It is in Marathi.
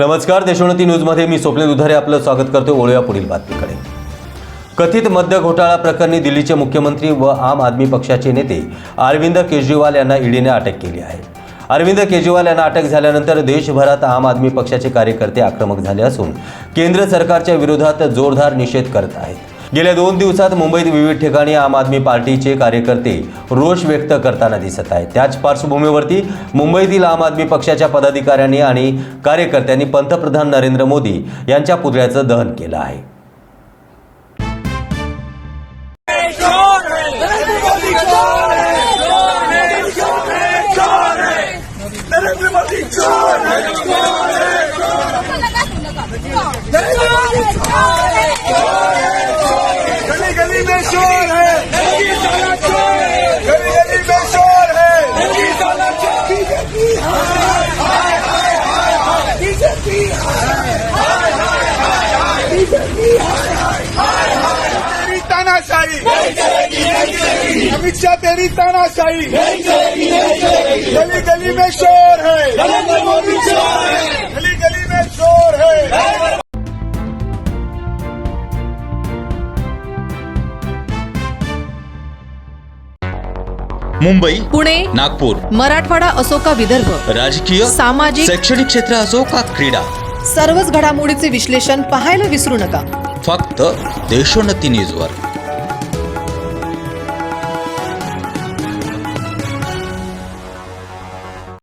नमस्कार देशोन्नती न्यूजमध्ये मी स्वप्नील दुधारे आपलं स्वागत करतो ओळूया पुढील बातमीकडे. कथित मद्य घोटाळा प्रकरणी दिल्लीचे मुख्यमंत्री व आम आदमी पक्षाचे नेते अरविंद केजरीवाल यांना ईडीने अटक केली आहे. अरविंद केजरीवाल यांना अटक झाल्यानंतर देशभरात आम आदमी पक्षाचे कार्यकर्ते आक्रमक झाले असून केंद्र सरकारच्या विरोधात जोरदार निषेध करत आहेत. गेल्या दोन दिवसात मुंबईत विविध ठिकाणी आम आदमी पार्टीचे कार्यकर्ते रोष व्यक्त करताना दिसत आहेत. त्याच पार्श्वभूमीवरती मुंबईतील आम आदमी पक्षाच्या पदाधिकाऱ्यांनी आणि कार्यकर्त्यांनी पंतप्रधान नरेंद्र मोदी यांच्या पुतळ्याचं दहन केलं आहे. नरेंद्र मोदी चोर है गली गली में शोर है गली गली में शोर है बीजेपी बीजेपी बीजेपी तेरी तानाशाही. अमित शाह तेरी तानाशाही. गली गली में शोर है. है गली गली में शोर है. मुंबई पुणे नागपूर मराठवाडा असो का विदर्भ? राजकीय सामाजिक शैक्षणिक क्षेत्र असो का क्रीडा? सर्वच घडामोडीचे विश्लेषण पाहायला विसरू नका. फक्त देशोन्नती न्यूजवर.